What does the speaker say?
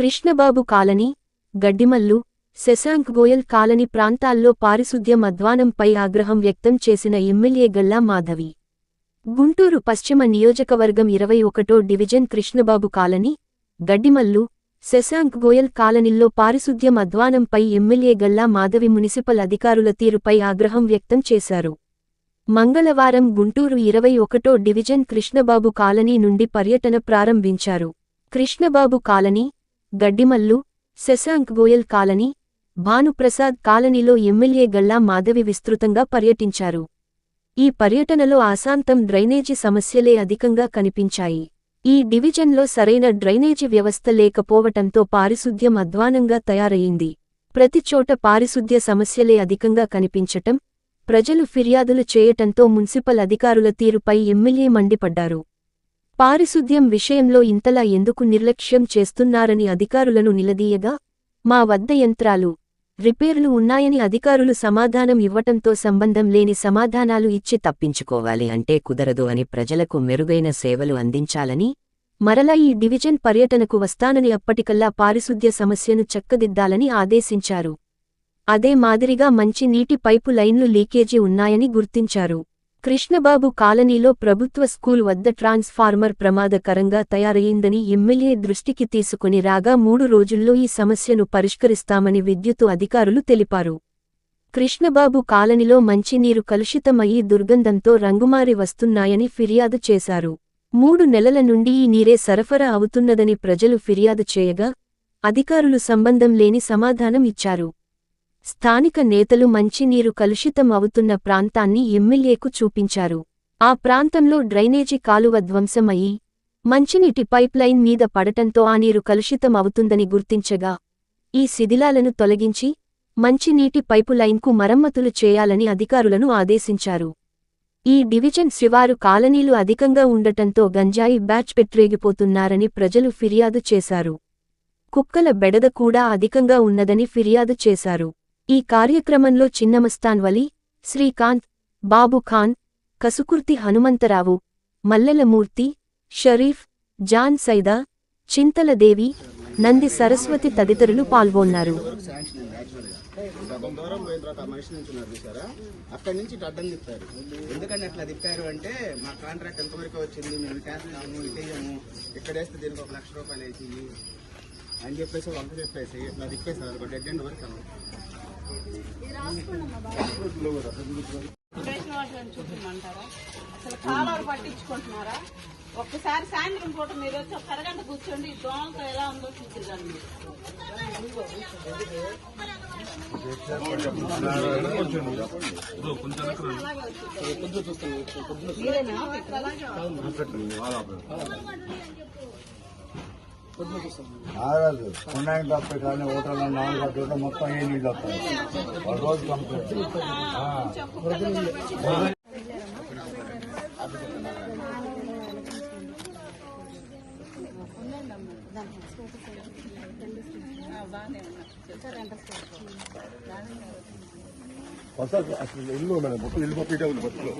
Krishnababu colony Gaddimallu Shashank Goyal colony ప్రాంతాల్లో పారిశుద్ధ్యం అధ్వానంపై ఆగ్రహం వ్యక్తం చేసిన ఎమ్మెల్యే గల్లా మాధవి. గుంటూరు పశ్చిమ నియోజకవర్గం ఇరవై ఒకటో డివిజన్ కృష్ణబాబు కాలనీ గడ్డిమల్లు శశాంక్ గోయల్ కాలనీల్లో పారిశుద్ధ్యం అధ్వానంపై ఎమ్మెల్యే గల్లా మాధవి మున్సిపల్ అధికారుల తీరుపై ఆగ్రహం వ్యక్తం చేశారు. మంగళవారం గుంటూరు ఇరవై ఒకటో డివిజన్ కృష్ణబాబు కాలనీ నుండి పర్యటన ప్రారంభించారు. కృష్ణబాబు కాలనీ గడ్డిమల్లు శశాంక్ గోయల్ కాలనీ భానుప్రసాద్ కాలనీలో ఎమ్మెల్యే గల్లా మాధవి విస్తృతంగా పర్యటించారు. ఈ పర్యటనలో ఆశాంతం డ్రైనేజీ సమస్యలే అధికంగా కనిపించాయి. ఈ డివిజన్లో సరైన డ్రైనేజీ వ్యవస్థ లేకపోవటంతో పారిశుద్ధ్యం అధ్వానంగా తయారయింది. ప్రతిచోట పారిశుద్ధ్య సమస్యలే అధికంగా కనిపించటం ప్రజలు ఫిర్యాదులు చేయటంతో మున్సిపల్ అధికారుల తీరుపై ఎమ్మెల్యే మండిపడ్డారు. పారిశుద్ధ్యం విషయంలో ఇంతలా ఎందుకు నిర్లక్ష్యం చేస్తున్నారని అధికారులను నిలదీయగా మా వద్ద యంత్రాలు రిపేర్లు ఉన్నాయని అధికారులు సమాధానం ఇవ్వటంతో సంబంధం లేని సమాధానాలు ఇచ్చి తప్పించుకోవాలి అంటే కుదరదు అని ప్రజలకు మెరుగైన సేవలు అందించాలని మరలా ఈ డివిజన్ పర్యటనకు వస్తానని అప్పటికల్లా పారిశుద్ధ్య సమస్యను చక్కదిద్దాలని ఆదేశించారు. అదే మాదిరిగా మంచి నీటి పైపు లైన్లు లీకేజీ ఉన్నాయని గుర్తించారు. కృష్ణబాబు కాలనీలో ప్రభుత్వ స్కూల్ వద్ద ట్రాన్స్ఫార్మర్ ప్రమాదకరంగా తయారయ్యిందని ఎమ్మెల్యే దృష్టికి తీసుకుని రాగా మూడు రోజుల్లో ఈ సమస్యను పరిష్కరిస్తామని విద్యుత్తు అధికారులు తెలిపారు. కృష్ణబాబు కాలనీలో మంచినీరు కలుషితమయ్యి దుర్గంధంతో రంగుమారి వస్తున్నాయని ఫిర్యాదు చేశారు. మూడు నెలల నుండి ఈ నీరే సరఫరా అవుతున్నదని ప్రజలు ఫిర్యాదు చేయగా అధికారులు సంబంధం లేని సమాధానం ఇచ్చారు. స్థానిక నేతలు మంచినీరు కలుషితం అవుతున్న ప్రాంతాన్ని ఎమ్మెల్యేకు చూపించారు. ఆ ప్రాంతంలో డ్రైనేజీ కాలువ ధ్వంసం మంచినీటి పైప్లైన్ మీద పడటంతో ఆ నీరు కలుషితం అవుతుందని గుర్తించగా ఈ శిథిలాలను తొలగించి మంచినీటి పైపులైన్కు మరమ్మతులు చేయాలని అధికారులను ఆదేశించారు. ఈ డివిజన్ శివారు కాలనీలు అధికంగా ఉండటంతో గంజాయి బ్యాచ్ పెట్టరేగిపోతున్నారని ప్రజలు ఫిర్యాదు చేశారు. కుక్కల బెడద కూడా అధికంగా ఉన్నదని ఫిర్యాదు చేశారు. ఈ కార్యక్రమంలో చిన్నమస్తాన్ వలి శ్రీకాంత్ బాబుఖాన్ కసుకుర్తి హనుమంతరావు మల్లెలమూర్తి షరీఫ్ జాన్ సైదా చింతలదేవి నంది సరస్వతి తదితరులు పాల్గొన్నారు. అక్కడి నుంచి అడ్డం తిప్పారు ఎందుకని అట్లా తిప్పారు అంటే మా కాంట్రాక్ట్ ఎంతవరకు వచ్చింది మేము ఇటేయము దీనికి ఒక లక్ష రూపాయలు అని చెప్పేసి వాళ్ళు చెప్పేసి ఇట్లా తిప్పేసారు డెడ్ ఎండ్ వరకు చూపించమంటారా అసలు కాలువలు పట్టించుకుంటున్నారా? ఒక్కసారి సాయంత్రం పూట మీరు వచ్చి ఒక అరగంట కూర్చోండి ఈ దోమలతో ఎలా ఉందో చూపిద్దండి ఆగదు ఉన్నాయని తప్ప కానీ హోటల్ నాలుగు గంటల మొత్తం ఏ నీళ్ళు వస్తాయి ఒక రోజు కంప్లీట్ అసలు ఇల్లు మేడం మొత్తం ఇల్లు పంపించే ఉంది బస్సులో